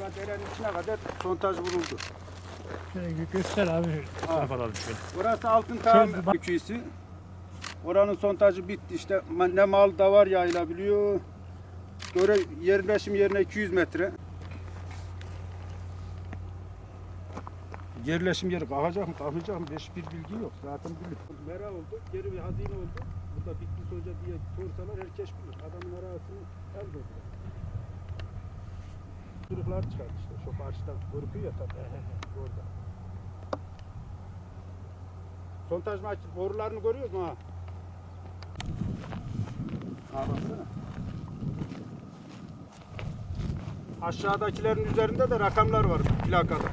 Bura derenin içine kadar sontaj bulundu. Şöyle gö- göster abi. Tarafa alalım şöyle. Burası altın bak- öküyüsü. Oranın sontajı bitti işte. Ne mal da var yayılabiliyor. Göre yerleşim yerine 200 metre. Yerleşim yeri kalkacak mı kalkacak mı hiçbir bilgi yok. Zaten bilir. Mera oldu, geri bir hazine oldu. Burada Bitlis Hoca diye sorsalar herkes bilir. Adamın arasını el verdiler. Çocuklar çıkardı işte. Şu karşıda korkuyor ya tabii. Orada. Sontaj maç borularını görüyoruz mu ha? Ha baksana. Aşağıdakilerin üzerinde de rakamlar var plakada.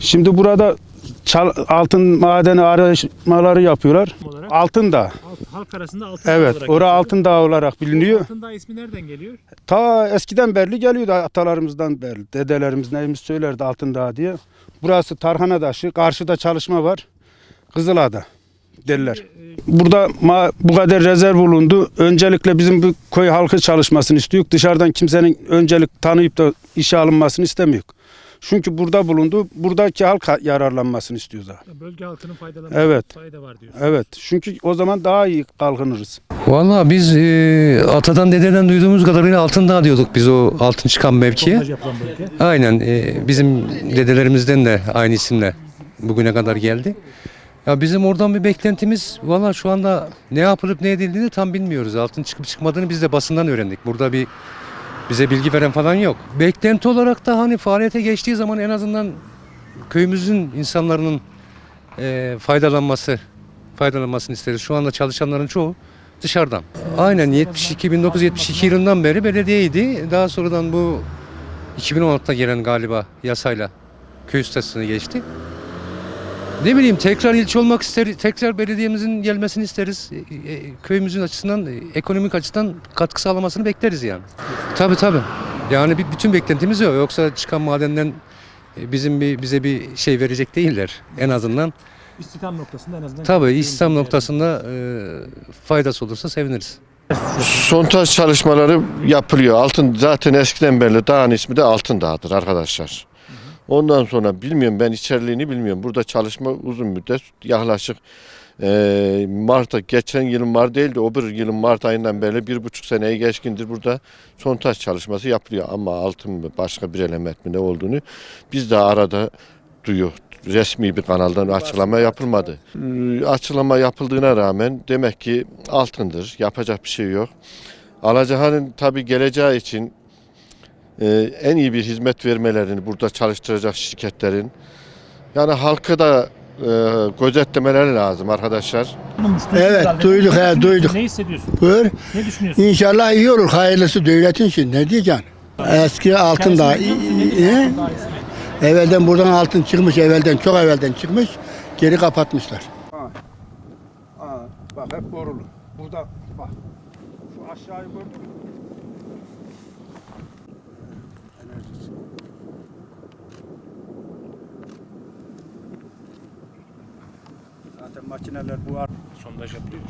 Şimdi burada çal- altın madeni araştırmaları yapıyorlar. Olarak. Altın da. Halk arasında altın Evet, olarak ora altın dağ olarak biliniyor. Altın dağ ismi nereden geliyor? Ta eskiden beri geliyordu atalarımızdan beri. Dedelerimiz neyimiz söylerdi altın dağ diye. Burası Tarhana Taşı. Karşıda çalışma var. Kızılada derler. E, Burada bu kadar rezerv bulundu. Öncelikle bizim bu köy halkı çalışmasını istiyor. Dışarıdan kimsenin öncelik tanıyıp da işe alınmasını istemiyor. Çünkü burada bulundu. Buradaki halk ha- yararlanmasını istiyoruz. bölge halkının faydalanması Evet. fayda var diyor. Evet. Çünkü o zaman daha iyi kalkınırız. Valla biz e, atadan dededen duyduğumuz kadarıyla altın dağ diyorduk biz o altın çıkan mevkiye. Aynen e, bizim dedelerimizden de aynı isimle bugüne kadar geldi. Ya bizim oradan bir beklentimiz valla şu anda ne yapılıp ne edildiğini tam bilmiyoruz. Altın çıkıp çıkmadığını biz de basından öğrendik. Burada bir bize bilgi veren falan yok. Beklenti olarak da hani faaliyete geçtiği zaman en azından köyümüzün insanların e, faydalanması faydalanmasını isteriz. Şu anda çalışanların çoğu dışarıdan. Aynen 72 1972 yılından beri belediyeydi. Daha sonradan bu 2016'da gelen galiba yasayla köy statüsüne geçti. Ne bileyim tekrar ilçe olmak isteriz, tekrar belediyemizin gelmesini isteriz. E, e, köyümüzün açısından, e, ekonomik açıdan katkı sağlamasını bekleriz yani. Tabii tabii. Yani bir, bütün beklentimiz o. Yoksa çıkan madenden e, bizim bir bize bir şey verecek değiller. En azından İstihdam noktasında en azından. tabii değerli. noktasında e, faydası olursa seviniriz. Sontaj çalışmaları yapılıyor. Altın zaten eskiden beri dağın ismi de Altın Dağ'dır arkadaşlar. Ondan sonra bilmiyorum ben içeriğini bilmiyorum. Burada çalışma uzun müddet yaklaşık eee Mart'a geçen yılın Mart değil de o bir yılın Mart ayından beri bir buçuk seneyi geçkindir burada sontaj çalışması yapılıyor. Ama altın mı başka bir element mi ne olduğunu biz de arada duyuyor. Resmi bir kanaldan açıklama yapılmadı. Ee, Açıklama yapıldığına rağmen demek ki altındır. Yapacak bir şey yok. Alacahan'ın tabii geleceği için e, en iyi bir hizmet vermelerini burada çalıştıracak şirketlerin yani halkı da e, gözetlemeleri lazım arkadaşlar. Evet, duyduk, he, duyduk. Ne hissediyorsun? Buyur. Ne düşünüyorsun? İnşallah iyi olur. Hayırlısı devletin için. Ne diyeceksin? Eski altın da ismi? Evvelden buradan altın çıkmış. Evvelden çok evvelden çıkmış. Geri kapatmışlar. Aa, bak hep borulu. Burada bak. Şu aşağıyı gördün mü? Makineler bu ar- Sondaj yapılıyor.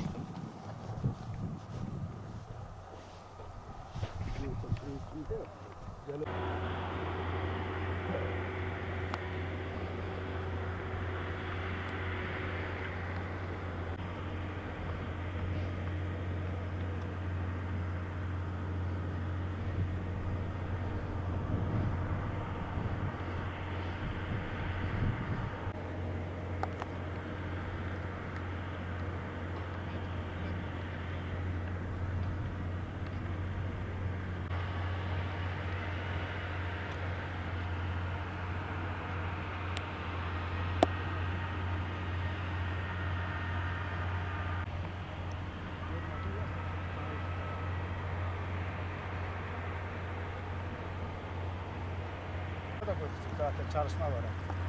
Burada görürsün zaten çalışma var.